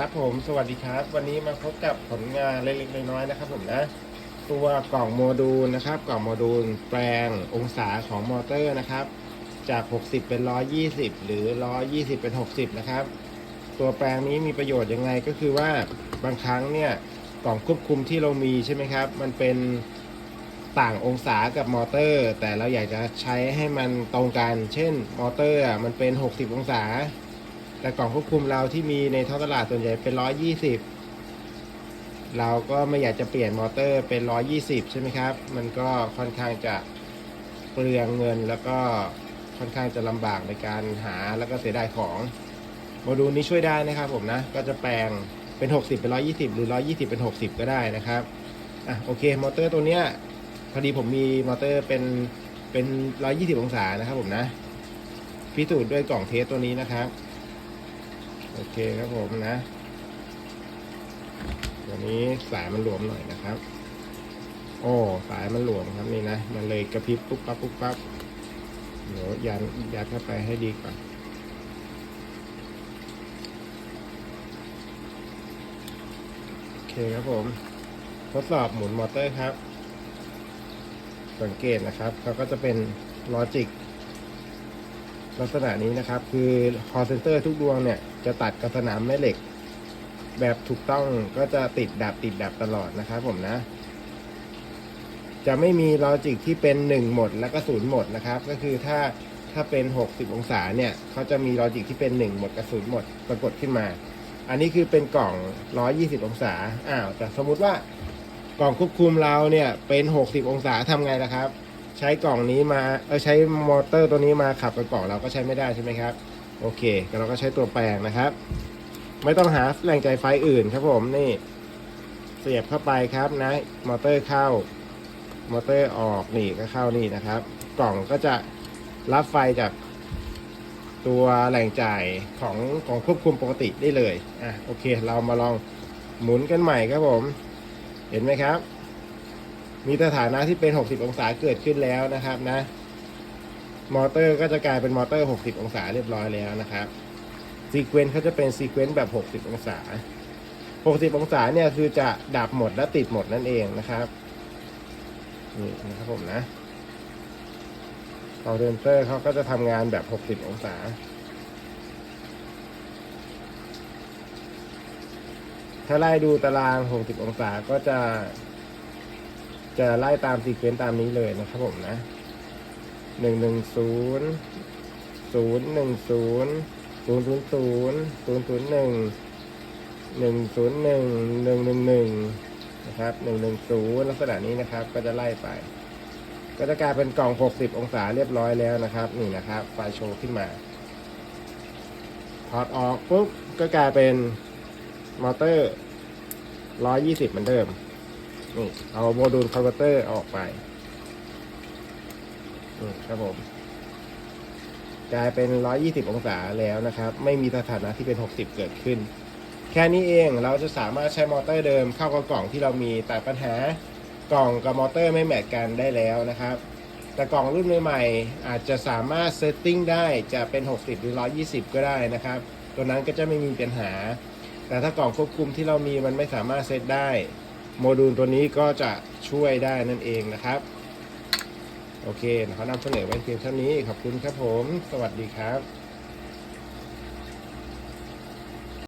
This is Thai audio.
ครับผมสวัสดีครับ วันนี้มาพบกับผลงานเล็กๆน้อยๆนะครับ ผมนะ ตัวกล่องโมดูลนะครับ กล่องโมดูลแปลงองศาของมอเตอร์นะครับ จาก 60 เป็น 120 หรือ 120 เป็น 60 นะครับ ตัวแปลงนี้มีประโยชน์ยังไงก็คือว่าบางครั้งเนี่ยกล่องควบคุมที่เรามีใช่ไหมครับ มันเป็นต่างองศากับมอเตอร์ แต่เราอยากจะใช้ให้มันตรงกัน เช่นมอเตอร์มันเป็น 60 องศา แต่กล่องควบคุมเราที่มีในท้องตลาดส่วนใหญ่เป็น120เราก็ไม่อยากจะเปลี่ยนมอเตอร์เป็น120ใช่ไหมครับ มันก็ค่อนข้างจะเปลืองเงินแล้วก็ค่อนข้างจะลำบากในการหาแล้วก็เสียดายของโมดูลนี้ช่วยได้นะครับผมนะ ก็จะแปลงเป็น 60 เป็น 120 หรือ 120 เป็น 60 ก็ได้นะครับ อะโอเค มอเตอร์ตัวเนี้ยพอดีผมมีมอเตอร์เป็นเป็น 120 องศานะครับผมนะ พิสูจน์ด้วยกล่องเทสตัวนี้นะครับ โอเคครับผมนะตัวนี้สายมันหลวมหน่อยนะครับ โอ้สายมันหลวมครับนี่นะ มันเลยกระพริบปุ๊บปั๊บปุ๊บปั๊บเดี๋ยวยันยัดเข้าไปให้ดีก่อนโอเคครับผม ทดสอบหมุนมอเตอร์ครับ สังเกตนะครับเขาก็จะเป็นลอจิก ลักษณะนี้นะครับ คือคอเซนเตอร์ทุกดวงเนี่ยจะตัดกับสนามแม่เหล็ก แบบถูกต้องก็จะติดดับติดดับตลอดนะครับผมนะ จะไม่มีลอจิกที่เป็น 1 หมดแล้วก็ศูนย์หมดนะครับ ก็คือถ้าถ้าเป็น 60 องศาเนี่ยเขาจะมีลอจิกที่เป็น 1 หมดกับศูนย์หมดปรากฏขึ้นมา อันนี้คือเป็นกล่อง 120 องศาอ้าวแต่สมมุติว่ากล่องควบคุมเราเนี่ยเป็น 60 องศาทำไงล่ะครับ ใช้กล่องนี้มาเออใช้มอเตอร์ตัวนี้มาขับกับกล่องเราก็ใช้ไม่ได้ใช่ไหมครับ โอเคเราก็ใช้ตัวแปลงนะครับ ไม่ต้องหาแหล่งจ่ายไฟอื่นครับผมนี่ เสียบเข้าไปครับนะ มอเตอร์เข้ามอเตอร์ออกนี่ก็เข้านี่นะครับ กล่องก็จะรับไฟจากตัวแหล่งจ่ายของของควบคุมปกติได้เลย อะโอเค เรามาลองหมุนกันใหม่ครับผม เห็นไหมครับ มีสถานะที่เป็น 60 องศาเกิดขึ้นแล้วนะครับนะ มอเตอร์ก็จะกลายเป็นมอเตอร์ 60 องศาเรียบร้อยแล้วนะครับซีเควนต์เขาจะเป็นซีเควนต์แบบ 60 องศา 60 องศาเนี่ยคือจะดับหมดและติดหมดนั่นเองนะครับนี่นะครับผมนะคอเรนเตอร์เขาก็จะทำงานแบบ 60 องศาถ้าไล่ดูตาราง 60 องศาก็จะ จะไล่ตามซีเควนต์ตามนี้เลยนะครับผมนะหนึ่งหนึ่งศูนย์ศูนย์หนึ่งศูนย์ศูนย์ศูนย์ศูนย์ศูนย์ศูนย์หนึ่งหนึ่งศูนย์หนึ่งหนึ่งหนึ่งหนึ่งนะครับหนึ่งหนึ่งศูนย์ลักษณะนี้นะครับ ก็จะไล่ไป ก็จะกลายเป็นกล่อง 60 องศาเรียบร้อยแล้วนะครับ นี่นะครับ ไฟโชว์ขึ้นมาถอดออกปุ๊บก็กลายเป็นมอเตอร์ 120 เหมือนเดิม นี่เอาโมดูลคอนเวอร์เตอร์ออกไปนี่ครับผม กลายเป็น 120 องศาแล้วนะครับ ไม่มีสถานะที่เป็น 60 เกิดขึ้น แค่นี้เองเราจะสามารถใช้มอเตอร์เดิมเข้ากับกล่องที่เรามีแต่ปัญหากล่องกับมอเตอร์ไม่แมทกันได้แล้วนะครับ แต่กล่องรุ่นใหม่ๆอาจจะสามารถเซตติ้งได้จะเป็น 60 หรือ 120 ก็ได้นะครับ ตัวนั้นก็จะไม่มีปัญหา แต่ถ้ากล่องควบคุมที่เรามีมันไม่สามารถเซตได้ โมดูลตัวนี้ก็จะช่วยได้นั่นเองนะครับ โอเคขอนำเสนอไว้เพียงเท่านี้ ขอบคุณครับผม สวัสดีครับ